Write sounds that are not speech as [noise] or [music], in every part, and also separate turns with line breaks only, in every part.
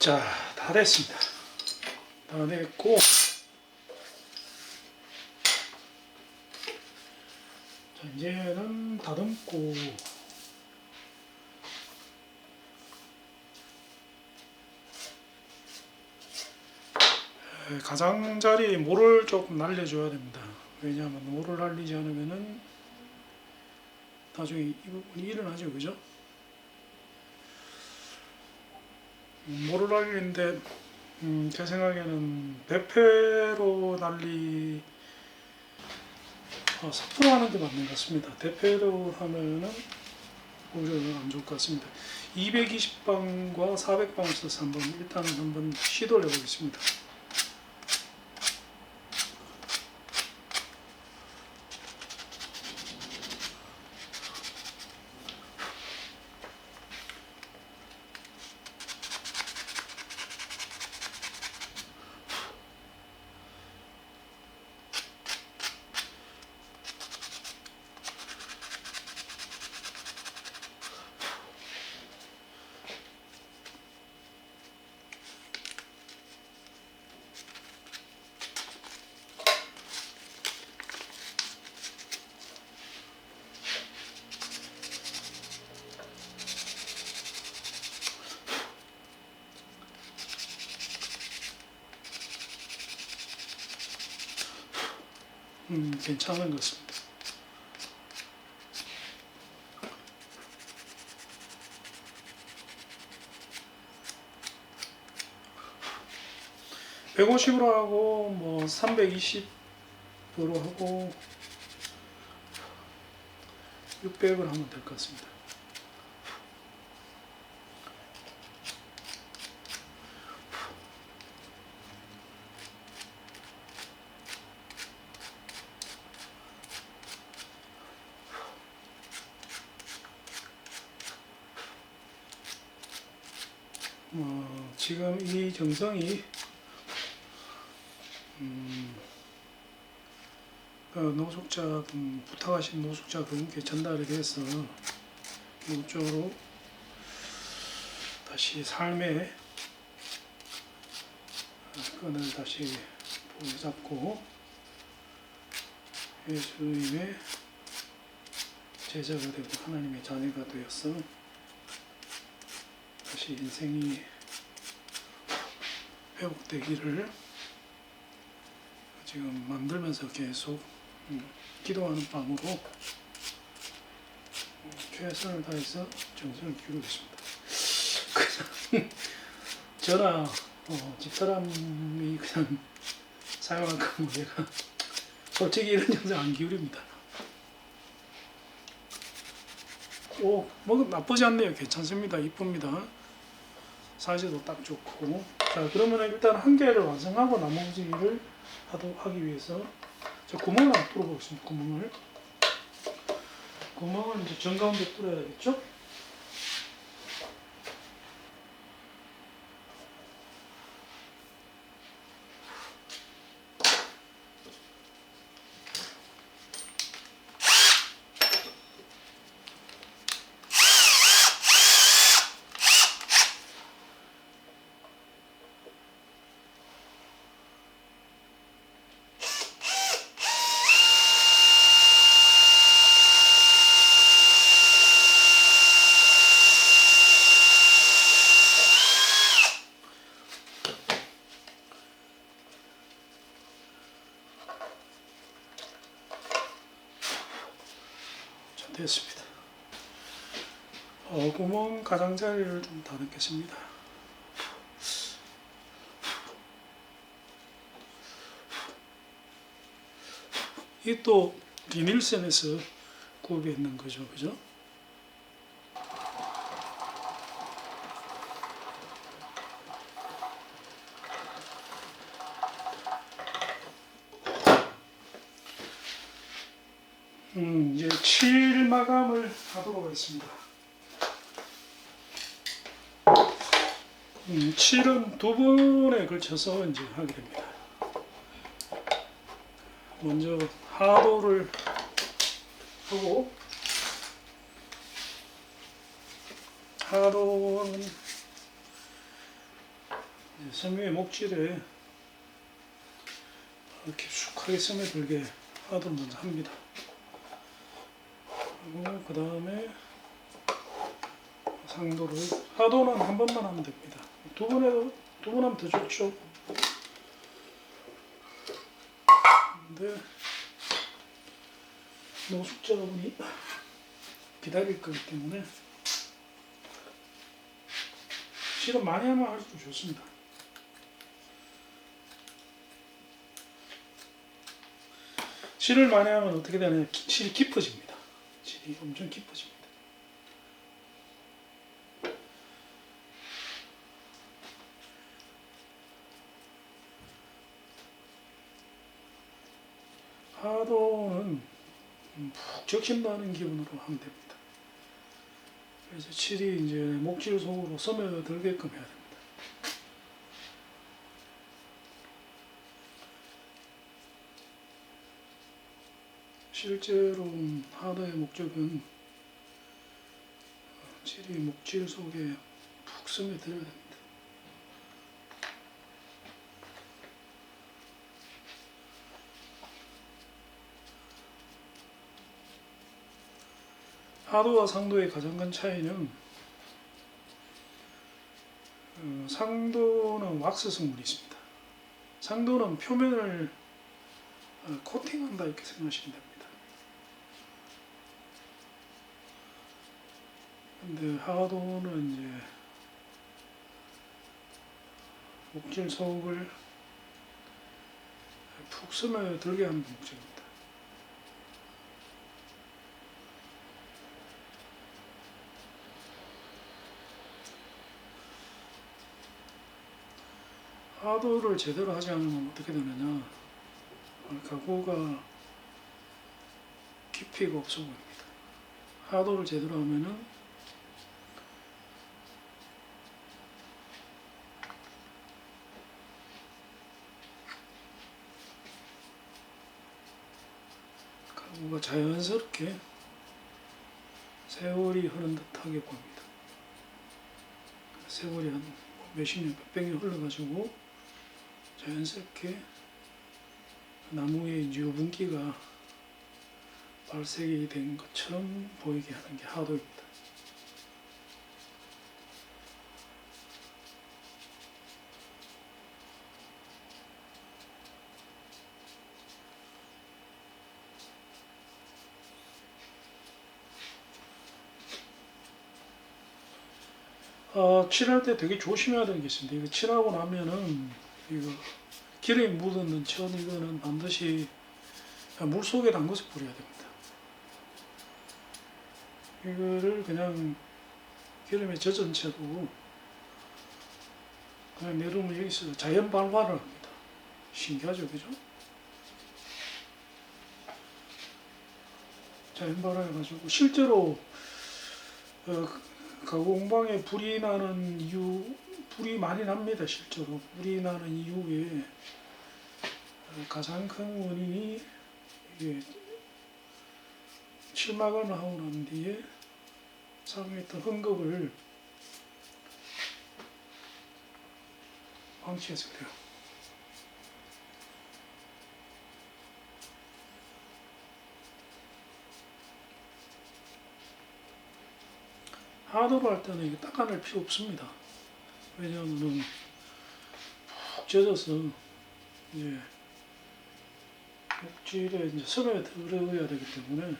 자, 다 됐습니다. 다 됐고, 자, 이제는 다듬고, 에, 가장자리 모를 조금 날려줘야 됩니다. 왜냐하면 모를 날리지 않으면은 나중에 이 일어나죠, 그죠? 음, 날리는데 음, 제 생각에는 대패로 날리 어, 섣부로 하는 게 맞는 것 같습니다. 대패로 하면은 오히려 안 좋을 것 같습니다. 220방과 400방을 써서 한번 일단 한번 시도를 해보겠습니다. 음, 괜찮은 것 같습니다. (150으로) 하고 뭐 (320으로) 하고 (600)을 하면 될 것 같습니다. 어, 지금 이 정성이 음, 그 노숙자 분 부탁하신 노숙자분께 전달이 돼서 이쪽으로 다시 삶의 끈을 다시 보잡고 예수님의 제자가 되고 하나님의 자녀가 되어서 다시 인생이 회복되기를 지금 만들면서 계속 음, 기도하는 마음으로 음, 최선을 다해서 정성을. [laughs] 그냥 저나 어, 집사람이 그냥 사용할 거면 내가 솔직히 이런 정성 안 기울입니다. 오, 뭐 나쁘지 않네요. 괜찮습니다. 이쁩니다. 사이즈도 딱 좋고. 자, 그러면 일단 한 개를 완성하고 나머지를 하기 위해서 자, 구멍을 뚫어보겠습니다. 구멍을. 구멍을 이제 정가운데 뚫어야겠죠? 됐습니다. 어, 구멍 가장자리를 좀 다듬겠습니다. 이게 또 리닐센에서 구입했는 거죠, 그죠? 음, 이제 칠 마감을 하도록 하겠습니다. 음, 칠은 두 번에 걸쳐서 이제 하게 됩니다. 먼저 하도를 하고 하도는 섬유의 목질에 깊숙하게 스며들게 하도록 먼저 합니다. 그 다음에 상도를 하도는 한 번만 하면 됩니다. 두 번 해도 두 번 하면 더 좋죠. 근데 노숙자분이 기다릴 거기 때문에 실은 많이 하면 할수록 좋습니다. 실을 많이 하면 어떻게 되냐면 기- 실이 깊어집니다. 실이 엄청 깊어집니다. 파도는 음, 푹 적신다는 기분으로 하면 됩니다. 그래서 칠이 이제 목질 속으로 스며들게끔 해야 됩니다. 실제로 하도의 목적은 칠이 목질 속에 푹 스며들어야 됩니다. 하도와 상도의 가장 큰 차이는 어, 상도는 왁스 성분이 있습니다. 상도는 표면을 어, 코팅한다 이렇게 생각하시면 됩니다. 근데 하도는 이제 목질 속을 푹 스며 들게 하는 목적입니다. 하도를 제대로 하지 않으면 어떻게 되느냐 가구가 깊이가 없어 보입니다. 하도를 제대로 하면은 가구가 자연스럽게 세월이 흐른 듯하게 보입니다. 세월이 한 몇십 년, 몇백 년 흘러가지고 자연스럽게 나무의 유분기가 발색이 된 것처럼 보이게 하는 게 하도입니다. 어, 칠할 때 되게 조심해야 되는 게 있습니다. 이거 칠하고 나면은 이거 기름이 묻었는 천 이거는 반드시 물 속에 담궈서 뿌려야 됩니다. 이거를 그냥 기름에 젖은 채로 그냥 내려오면 여기서 자연 발화를 합니다. 신기하죠, 그죠? 자연 발화해가지고 실제로 어, 가공방에 불이 나는 이유, 불이 많이 납니다, 실제로. 불이 나는 이유에 어, 가장 큰 원인이 칠마감을 하고 난 뒤에 사용했던 헝겊을 방치해서 그래요. 하도로 할 때는 이게 닦아낼 필요 없습니다. 왜냐하면 푹 젖어서 이제 목질에 이제 스며 들어야 되기 때문에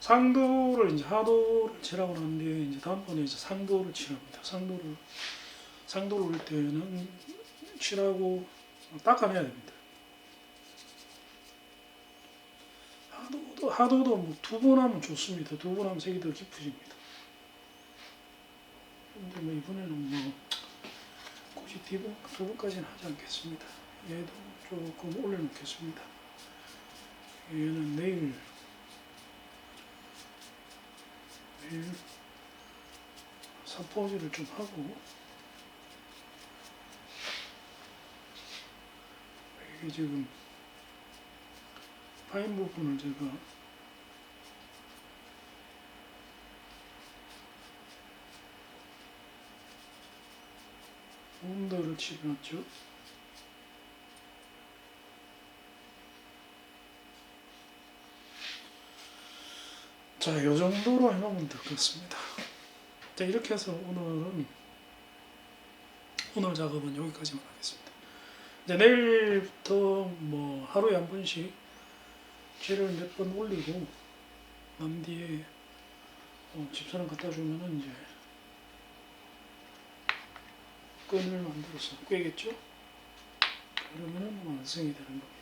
상도를 이제 하도를 난 뒤에 이제 다음번에 이제 상도를 칠합니다. 상도를 상도를 올 때는 칠하고 닦아내야 됩니다. 하도도 하도도 뭐 두번 하면 좋습니다. 두 번 하면 색이 더 깊어집니다. 근데 뭐 이번에는 뭐 굳이 두번 두 번까지는 하지 않겠습니다. 얘도 조금 올려놓겠습니다. 얘는 내일 내일 사포질을 좀 하고 이게 지금 파인 부분을 제가 온도를 집어넣죠. 자, 이 정도로 해놓으면 될 것 같습니다. 자, 이렇게 해서 오늘은 오늘 작업은 여기까지만 하겠습니다. 이제 내일부터 뭐 하루에 한 번씩 쥐를 몇 번 올리고 난 뒤에 어, 집사람 갖다 주면은 이제 끈을 만들어서 꿰겠죠? 그러면은 완성이 되는 겁니다.